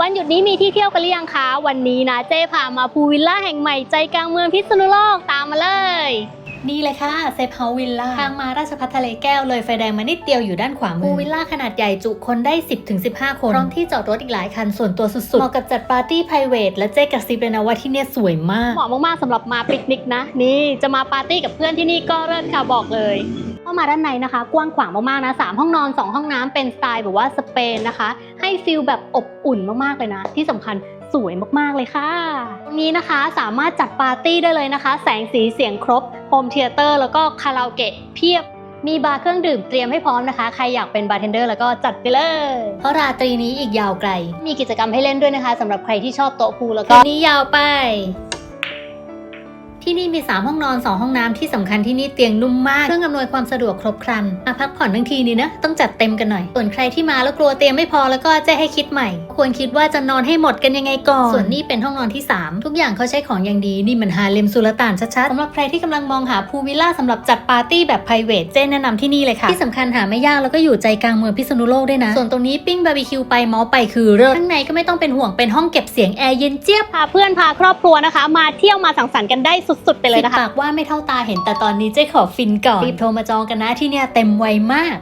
วันหยุดนี้มีที่เที่ยวกันหรือยังคะ วันนี้นะเจ๊พามาพูลวิลล่าแห่งใหม่ใจกลางเมืองพิษณุโลกตามมาเลยนี่เลยค่ะเซฟเฮาส์วิลล่าทางมาราชพัฒทะเลแก้วเลยไฟแดงมานิดเดียวอยู่ด้านขวามือพูลวิลล่าขนาดใหญ่จุคนได้ 10-15 คน พร้อมที่จอดรถอีกหลายคันส่วนตัวสุดๆ เหมาะกับจัดปาร์ตี้ไพรเวทและเจ๊กระซิบเลยนะว่าที่เนี่ยสวยมาก เหมาะมากๆสำหรับมาปิกนิกนะ นี่จะมาปาร์ตี้กับเพื่อนที่นี่ก็เลิศค่ะบอกเลยเข้า มาด้านในนะคะ กว้างขวางมากๆนะสามห้องนอน 2 ห้องน้ำเป็นสไตล์แบบว่าสเปนนะคะ ให้ฟิลแบบอบอุ่นมากๆเลยนะ ที่สำคัญสวยมากๆเลยค่ะตรงนี้นะคะสามารถจัดปาร์ตี้ได้เลยนะคะ แสงสีเสียงครบโฮมเทเตอร์แล้วก็คาราโอเกะเพียบมีบาร์เครื่องดื่มเตรียมให้พร้อมนะคะ ใครอยากเป็นบาร์เทนเดอร์แล้วก็จัดไปเลย เพราะราตรีนี้อีกยาวไกล มีกิจกรรมให้เล่นด้วยนะคะสำหรับใครที่ชอบโต๊ะพูลแล้วก็ทีนี้ยาวไป ที่นี่มี 3 ห้องนอน 2 ห้องน้ำที่สำคัญที่นี่เตียงนุ่มมาก เครื่องอำนวยความสะดวกครบครัน มาพักผ่อนทั้งทีนี่นะ ต้องจัดเต็มกันหน่อย ส่วนใครที่มาแล้วกลัวเตียงไม่พอแล้วก็จะให้คิดใหม่ ควรคิดว่าจะนอนให้หมดกันยังไงก่อน ส่วนนี้เป็นห้องนอนที่ 3 ทุกอย่างเขาใช้ของอย่างดี นี่มันฮาเลมสุลต่านชัดๆสำหรับใครที่กำลังมองหาพูลวิลล่าสำหรับจัดปาร์ตี้แบบ p r i v a t เจนแนะนำที่นี่เลยค่ะ ที่สำคัญหาไม่ยากแล้วก็อยู่ใจกลางเมืองพิษณุโลกด้วยนะ ส่วนตรงนี้ปิ้งบาร์บีคิวไปมาส์ไปคือเลิศข้างในก็ไม่ต้องเป็นห่วงเป็นห้องเก็บเสียงแอร์เย็นเจี๊ยบพาเพื่อนพาครอบครัวนะคะ มาเที่ยวมาสังสรรค์กันได้สุดๆ ไปเลยนะคะสิบปากว่าไม่เท่าตาเห็นแต่ตอนนี้เจ๊ขอฟินก่อนรีบโทรมาจองกันนะที่เนี่ยเต็มไวมาก